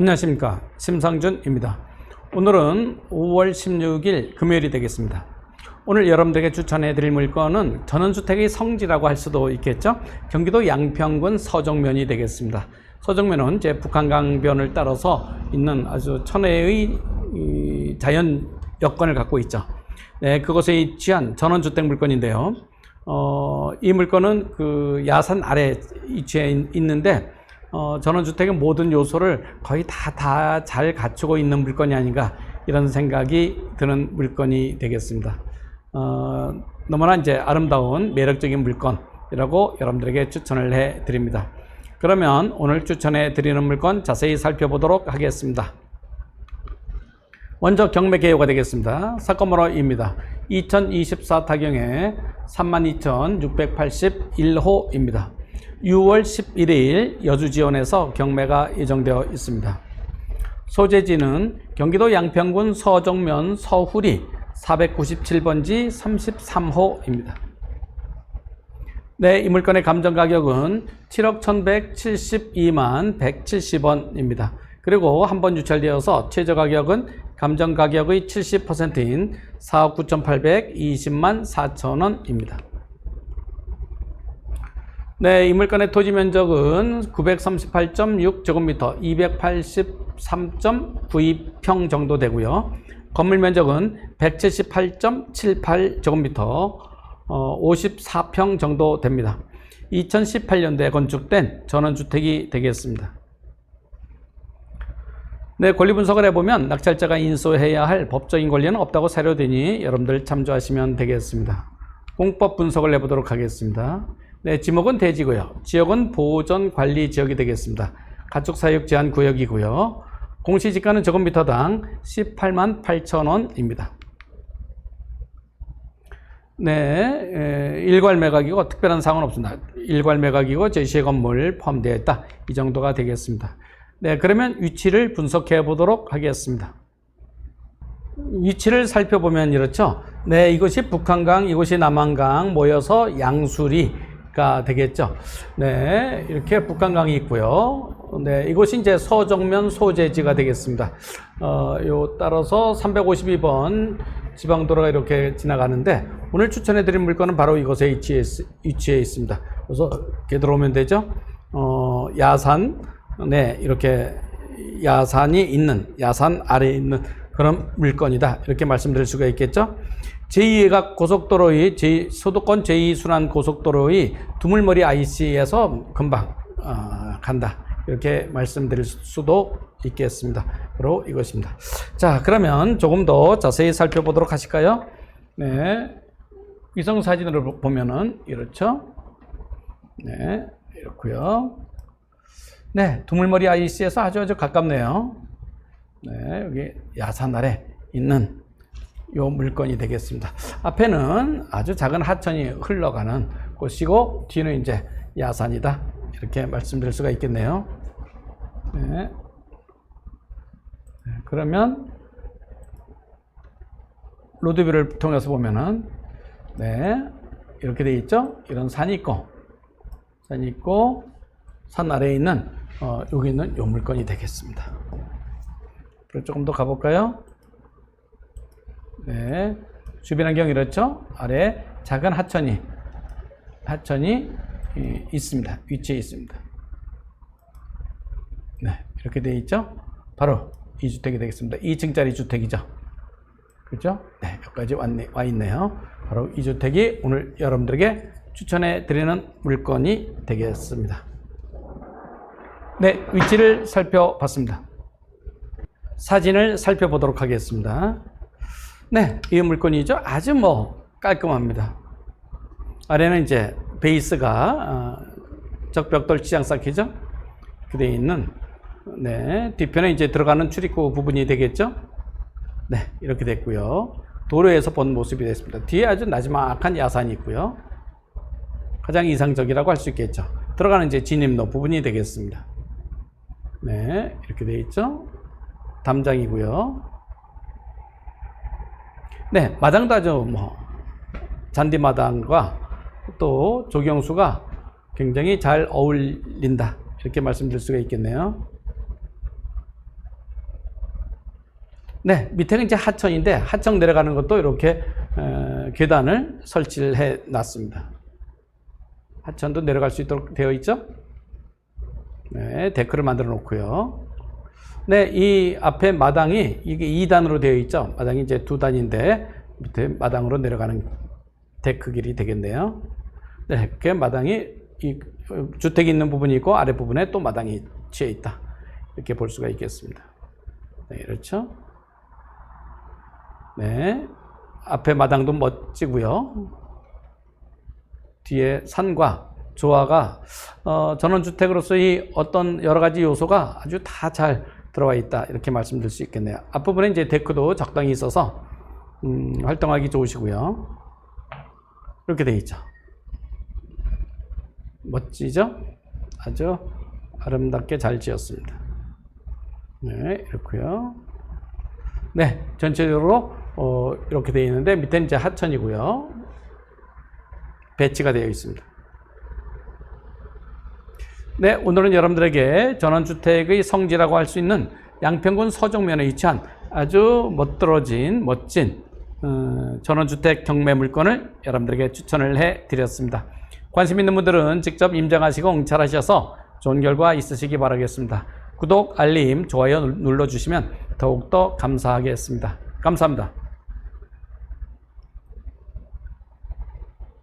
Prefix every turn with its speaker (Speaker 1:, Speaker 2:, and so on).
Speaker 1: 안녕하십니까 심상준입니다. 오늘은 5월 16일 금요일이 되겠습니다. 오늘 여러분들에게 추천해 드릴 물건은 전원주택의 성지라고 할 수도 있겠죠. 경기도 양평군 서정면이 되겠습니다. 서정면은 이제 북한강변을 따라서 있는 아주 천혜의 이 자연 여건을 갖고 있죠. 네, 그곳에 위치한 전원주택 물건인데요. 어, 이 물건은 그 야산 아래 위치해 있- 있는데 어, 전원주택의 모든 요소를 거의 다 다 잘 갖추고 있는 물건이 아닌가 이런 생각이 드는 물건이 되겠습니다. 어, 너무나 이제 아름다운 매력적인 물건이라고 여러분들에게 추천을 해 드립니다. 그러면 오늘 추천해 드리는 물건 자세히 살펴보도록 하겠습니다. 먼저 경매 개요가 되겠습니다. 사건 번호입니다. 2024 타경에 32,681호입니다. 6월 11일 여주지원에서 경매가 예정되어 있습니다. 소재지는 경기도 양평군 서정면 서후리 497번지 33호입니다. 네, 이 물건의 감정 가격은 7억 1172만 170원입니다. 그리고 한 번 유찰되어서 최저 가격은 감정 가격의 70%인 4억 9,820만 4천원입니다. 네, 이 물건의 토지 면적은 938.6제곱미터, 283.92평 정도 되고요. 건물 면적은 178.78제곱미터, 어, 54평 정도 됩니다. 2018년도에 건축된 전원주택이 되겠습니다. 네, 권리 분석을 해보면 낙찰자가 인수해야 할 법적인 권리는 없다고 사료되니 여러분들 참조하시면 되겠습니다. 공법 분석을 해보도록 하겠습니다. 네, 지목은 대지고요. 지역은 보전 관리 지역이 되겠습니다. 가축 사육 제한 구역이고요. 공시지가는 제곱미터당 18만 8천 원입니다. 네, 에, 일괄 매각이고 특별한 사항은 없습니다. 일괄 매각이고 제시의 건물 포함되어 있다. 이 정도가 되겠습니다. 네, 그러면 위치를 분석해 보도록 하겠습니다. 위치를 살펴보면 이렇죠. 네, 이것이 북한강, 이곳이 남한강 모여서 양수리 가 되겠죠. 네, 이렇게 북한강이 있고요. 네, 이곳이 이제 서정면 소재지가 되겠습니다. 어, 요 따라서 352번 지방도로가 이렇게 지나가는데 오늘 추천해드린 물건은 바로 이곳에 위치해, 있- 위치해 있습니다. 그래서 이렇게 들어오면 되죠. 어, 야산, 네, 이렇게 야산이 있는, 야산 아래에 있는 그런 물건이다. 이렇게 말씀드릴 수가 있겠죠. 제2가 고속도로의, 제, 수도권 제2순환 고속도로의 두물머리 IC에서 금방 어, 간다. 이렇게 말씀드릴 수도 있겠습니다. 바로 이것입니다. 자, 그러면 조금 더 자세히 살펴보도록 하실까요? 네. 위성 사진으로 보면은 이렇죠. 네, 이렇고요. 네, 두물머리 IC에서 아주 아주 가깝네요. 네, 여기 야산 아래 있는 요 물건이 되겠습니다. 앞에는 아주 작은 하천이 흘러가는 곳이고 뒤는 이제 야산이다. 이렇게 말씀드릴 수가 있겠네요. 네. 네, 그러면 로드뷰를 통해서 보면은 네 이렇게 돼 있죠. 이런 산이 있고 산이 있고 산 아래에 있는 어, 여기 있는 요 물건이 되겠습니다. 조금 더 가볼까요? 네 주변 환경 이렇죠. 아래 작은 하천이 하천이 이, 있습니다. 위치해 있습니다. 네 이렇게 돼 있죠. 바로 이 주택이 되겠습니다. 2층짜리 주택이죠. 그죠? 네, 여기까지 왔네, 와 있네요. 바로 이 주택이 오늘 여러분들에게 추천해 드리는 물건이 되겠습니다. 네, 위치를 살펴봤습니다. 사진을 살펴보도록 하겠습니다. 네, 이 물건이죠. 아주 뭐 깔끔합니다. 아래는 이제 베이스가 어, 적벽돌 지장 쌓기죠. 그되어 있는 네, 뒤편에 이제 들어가는 출입구 부분이 되겠죠. 네, 이렇게 됐고요. 도로에서 본 모습이 됐습니다. 뒤에 아주 나지막한 야산이 있고요. 가장 이상적이라고 할 수 있겠죠. 들어가는 이제 진입로 부분이 되겠습니다. 네, 이렇게 되어 있죠. 담장이고요. 네, 아주 뭐 잔디 마당과 또 조경수가 굉장히 잘 어울린다. 이렇게 말씀드릴 수가 있겠네요. 네, 밑에는 이제 하천인데 하천 내려가는 것도 이렇게 어, 계단을 설치를 해 놨습니다. 하천도 내려갈 수 있도록 되어 있죠. 네, 데크를 만들어 놓고요. 네, 이 앞에 마당이 이게 2단으로 되어 있죠. 마당이 이제 두 단인데 밑에 마당으로 내려가는 데크 길이 되겠네요. 네, 이렇게 마당이 이 어, 주택이 있는 부분이 있고 아래 부분에 또 마당이 치해 있다. 이렇게 볼 수가 있겠습니다. 네, 그렇죠. 네, 앞에 마당도 멋지고요. 뒤에 산과 조화가 어, 전원주택으로서 이 어떤 여러 가지 요소가 아주 다 잘 들어와 있다 이렇게 말씀드릴 수 있겠네요. 앞부분에 이제 데크도 적당히 있어서 음, 활동하기 좋으시고요. 이렇게 돼 있죠. 멋지죠? 아주 아름답게 잘 지었습니다. 네, 이렇고요. 네, 전체적으로 어, 이렇게 되어 있는데 밑에는 이제 하천이고요. 배치가 되어 있습니다. 네, 오늘은 여러분들에게 전원주택의 성지라고 할 수 있는 양평군 서정면에 위치한 아주 멋들어진 멋진 어, 전원주택 경매 물건을 여러분들에게 추천을 해 드렸습니다. 관심 있는 분들은 직접 임장하시고 응찰하셔서 좋은 결과 있으시기 바라겠습니다. 구독, 알림, 좋아요 눌러주시면 더욱더 감사하겠습니다. 감사합니다.